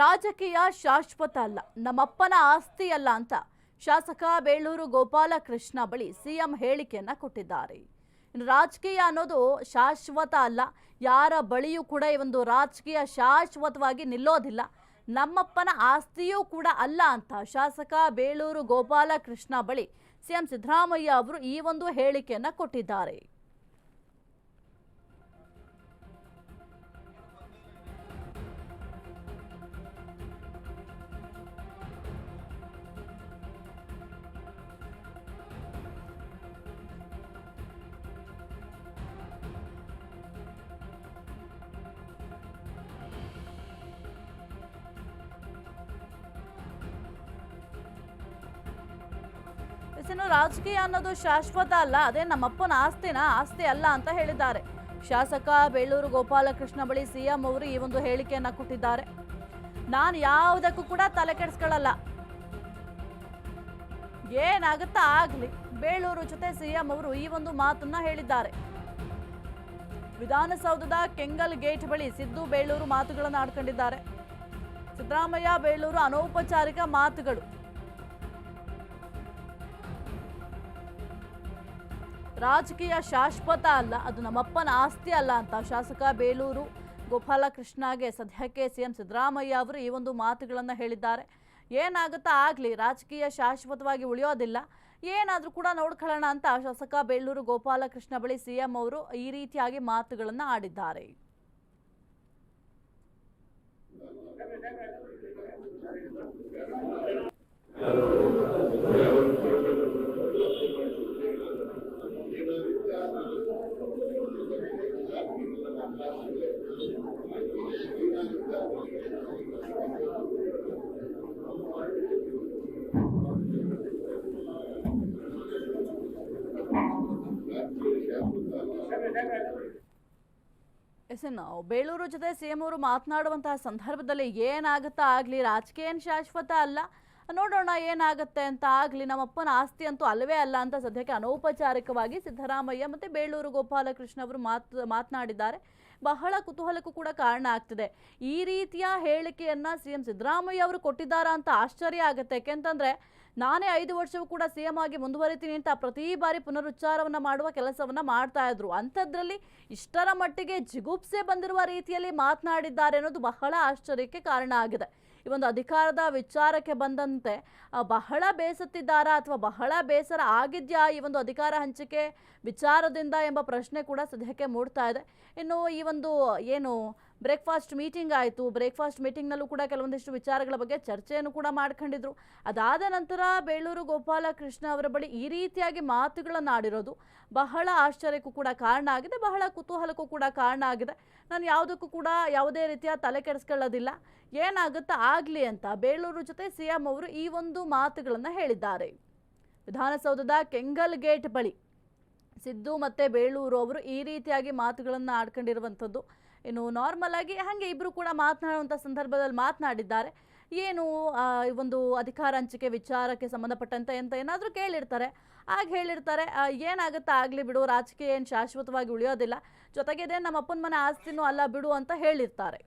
ರಾಜಕೀಯ ಶಾಶ್ವತ ಅಲ್ಲ, ನಮ್ಮಪ್ಪನ ಆಸ್ತಿ ಅಲ್ಲ ಅಂತ ಶಾಸಕ ಬೇಳೂರು ಗೋಪಾಲಕೃಷ್ಣ ಬಳಿ ಸಿಎಂ ಹೇಳಿಕೆಯನ್ನ ಕೊಟ್ಟಿದ್ದಾರೆ. ರಾಜಕೀಯ ಅನ್ನೋದು ಶಾಶ್ವತ ಅಲ್ಲ, ಯಾರ ಬಳಿಯೂ ಕೂಡ ಈ ಒಂದು ರಾಜಕೀಯ ಶಾಶ್ವತವಾಗಿ ನಿಲ್ಲೋದಿಲ್ಲ, ನಮ್ಮಪ್ಪನ ಆಸ್ತಿಯೂ ಕೂಡ ಅಲ್ಲ ಅಂತ ಶಾಸಕ ಬೇಳೂರು ಗೋಪಾಲಕೃಷ್ಣ ಬಳಿ ಸಿಎಂ ಸಿದ್ದರಾಮಯ್ಯ ಅವರು ಈ ಒಂದು ಹೇಳಿಕೆಯನ್ನ ಕೊಟ್ಟಿದ್ದಾರೆ. ಇನ್ನು ರಾಜಕೀಯ ಅನ್ನೋದು ಶಾಶ್ವತ ಅಲ್ಲ, ಅದೇ ನಮ್ಮಪ್ಪನ ಆಸ್ತಿನ ಆಸ್ತಿ ಅಲ್ಲ ಅಂತ ಹೇಳಿದ್ದಾರೆ. ಶಾಸಕ ಬೇಳೂರು ಗೋಪಾಲಕೃಷ್ಣ ಬಳಿ ಸಿಎಂ ಅವರು ಈ ಒಂದು ಹೇಳಿಕೆಯನ್ನ ಕೊಟ್ಟಿದ್ದಾರೆ. ನಾನು ಯಾವುದಕ್ಕೂ ಕೂಡ ತಲೆ ಕೆಡಿಸ್ಕೊಳ್ಳಲ್ಲ ಏನಾಗುತ್ತಾ ಆಗ್ಲಿ, ಬೇಳೂರು ಜೊತೆ ಸಿಎಂ ಅವರು ಈ ಒಂದು ಮಾತನ್ನ ಹೇಳಿದ್ದಾರೆ. ವಿಧಾನಸೌಧದ ಕೆಂಗಲ್ ಗೇಟ್ ಬಳಿ ಸಿದ್ದು ಬೇಳೂರು ಮಾತುಗಳನ್ನು ಆಡ್ಕೊಂಡಿದ್ದಾರೆ. ಸಿದ್ದರಾಮಯ್ಯ, ಬೇಳೂರು ಅನೌಪಚಾರಿಕ ಮಾತುಗಳು. ರಾಜಕೀಯ ಶಾಶ್ವತ ಅಲ್ಲ, ಅದು ನಮ್ಮಪ್ಪನ ಆಸ್ತಿ ಅಲ್ಲ ಅಂತ ಶಾಸಕ ಬೇಲೂರು ಗೋಪಾಲಕೃಷ್ಣಗೆ, ಸದ್ಯಕ್ಕೆ ಸಿಎಂ ಸಿದ್ದರಾಮಯ್ಯ ಅವರು ಈ ಒಂದು ಮಾತುಗಳನ್ನು ಹೇಳಿದ್ದಾರೆ. ಏನಾಗುತ್ತಾ ಆಗಲಿ, ರಾಜಕೀಯ ಶಾಶ್ವತವಾಗಿ ಉಳಿಯೋದಿಲ್ಲ. ಏನಾದರೂ ಕೂಡ ನೋಡ್ಕೊಳ್ಳೋಣ ಅಂತ ಶಾಸಕ ಬೇಲೂರು ಗೋಪಾಲಕೃಷ್ಣ ಬಳಿ ಸಿಎಂ ಅವರು ಈ ರೀತಿಯಾಗಿ ಮಾತುಗಳನ್ನು ಆಡಿದ್ದಾರೆ. ಎಸ್ ಬೇಳೂರು ಜೊತೆ ಸಿಎಂ ಅವರು ಮಾತನಾಡುವಂತಹ ಸಂದರ್ಭದಲ್ಲಿ ಏನಾಗುತ್ತಾ ಆಗಲಿ ರಾಜಕೀಯ ಏನು ಶಾಶ್ವತ ಅಲ್ಲ. ನೋಡೋಣ ಏನಾಗುತ್ತೆ ಅಂತ ಆಗಲಿ ನಮ್ಮಪ್ಪನ ಆಸ್ತಿ ಅಂತೂ ಅಲ್ಲವೇ ಅಲ್ಲ ಅಂತ ಸದ್ಯಕ್ಕೆ ಅನೌಪಚಾರಿಕವಾಗಿ ಸಿದ್ದರಾಮಯ್ಯ ಮತ್ತು ಬೇಳೂರು ಗೋಪಾಲಕೃಷ್ಣ ಅವರು ಮಾತು, ಮಾತನಾಡಿದ್ದಾರೆ. ಬಹಳ ಕುತೂಹಲಕ್ಕೂ ಕೂಡ ಕಾರಣ ಆಗ್ತಿದೆ. ಈ ರೀತಿಯ ಹೇಳಿಕೆಯನ್ನ ಸಿಎಂ ಸಿದ್ದರಾಮಯ್ಯ ಅವರು ಕೊಟ್ಟಿದ್ದಾರಾ ಅಂತ ಆಶ್ಚರ್ಯ ಆಗುತ್ತೆ. ಯಾಕೆಂತಂದ್ರೆ ನಾನೇ ಐದು ವರ್ಷವೂ ಕೂಡ ಸಿ ಎಂ ಆಗಿ ಮುಂದುವರಿತೀನಿ ಅಂತ ಪ್ರತಿ ಬಾರಿ ಪುನರುಚ್ಚಾರವನ್ನ ಮಾಡುವ ಕೆಲಸವನ್ನ ಮಾಡ್ತಾ ಇದ್ರು. ಅಂಥದ್ರಲ್ಲಿ ಇಷ್ಟರ ಮಟ್ಟಿಗೆ ಜಿಗುಪ್ಸೆ ಬಂದಿರುವ ರೀತಿಯಲ್ಲಿ ಮಾತನಾಡಿದ್ದಾರೆ ಅನ್ನೋದು ಬಹಳ ಆಶ್ಚರ್ಯಕ್ಕೆ ಕಾರಣ ಆಗಿದೆ. ಈ ಒಂದು ಅಧಿಕಾರದ ವಿಚಾರಕ್ಕೆ ಬಂದಂತೆ ಬಹಳ ಬೇಸತ್ತಿದ್ದಾರಾ ಅಥವಾ ಬಹಳ ಬೇಸರ ಆಗಿದ್ಯಾ ಈ ಒಂದು ಅಧಿಕಾರ ಹಂಚಿಕೆ ವಿಚಾರದಿಂದ ಎಂಬ ಪ್ರಶ್ನೆ ಕೂಡ ಸದ್ಯಕ್ಕೆ ಮೂಡ್ತಾ ಇದೆ. ಇನ್ನು ಈ ಒಂದು ಏನು ಬ್ರೇಕ್ಫಾಸ್ಟ್ ಮೀಟಿಂಗ್ ಆಯಿತು. ಬ್ರೇಕ್ಫಾಸ್ಟ್ ಮೀಟಿಂಗ್ನಲ್ಲೂ ಕೂಡ ಕೆಲವೊಂದಿಷ್ಟು ವಿಚಾರಗಳ ಬಗ್ಗೆ ಚರ್ಚೆಯನ್ನು ಕೂಡ ಮಾಡ್ಕೊಂಡಿದ್ರು. ಅದಾದ ನಂತರ ಬೇಳೂರು ಗೋಪಾಲಕೃಷ್ಣ ಅವರ ಬಳಿ ಈ ರೀತಿಯಾಗಿ ಮಾತುಗಳನ್ನು ಆಡಿರೋದು ಬಹಳ ಆಶ್ಚರ್ಯಕ್ಕೂ ಕೂಡ ಕಾರಣ ಆಗಿದೆ. ಬಹಳ ಕುತೂಹಲಕ್ಕೂ ಕೂಡ ಕಾರಣ ಆಗಿದೆ. ನಾನು ಯಾವುದಕ್ಕೂ ಕೂಡ ಯಾವುದೇ ರೀತಿಯ ತಲೆ ಕೆಡಿಸ್ಕೊಳ್ಳೋದಿಲ್ಲ. ಏನಾಗುತ್ತಾ ಆಗಲಿ ಅಂತ ಬೇಳೂರು ಜೊತೆ ಸಿ ಎಂ ಅವರು ಈ ಒಂದು ಮಾತುಗಳನ್ನು ಹೇಳಿದ್ದಾರೆ. ವಿಧಾನಸೌಧದ ಕೆಂಗಲ್ ಗೇಟ್ ಬಳಿ ಸಿದ್ದು ಮತ್ತು ಬೇಳೂರು ಅವರು ಈ ರೀತಿಯಾಗಿ ಮಾತುಗಳನ್ನು ಆಡ್ಕೊಂಡಿರುವಂಥದ್ದು ಇನ್ನು ನಾರ್ಮಲ್ ಆಗಿ ಹಾಗೆ ಇಬ್ಬರು ಕೂಡ ಮಾತನಾಡುವಂಥ ಸಂದರ್ಭದಲ್ಲಿ ಮಾತನಾಡಿದ್ದಾರೆ. ಏನು ಈ ಒಂದು ಅಧಿಕಾರ ಹಂಚಿಕೆ, ವಿಚಾರಕ್ಕೆ ಸಂಬಂಧಪಟ್ಟಂತೆ ಅಂತ ಏನಾದರೂ ಕೇಳಿರ್ತಾರೆ. ಆಗ ಹೇಳಿರ್ತಾರೆ ಏನಾಗುತ್ತಾ ಆಗಲಿ ಬಿಡು, ರಾಜಕೀಯ ಏನು ಶಾಶ್ವತವಾಗಿ ಉಳಿಯೋದಿಲ್ಲ. ಜೊತೆಗೆ ಇದೇ ನಮ್ಮ ಅಪ್ಪನ ಮನೆ ಆಸ್ತಿನೂ ಅಲ್ಲ ಬಿಡು ಅಂತ ಹೇಳಿರ್ತಾರೆ.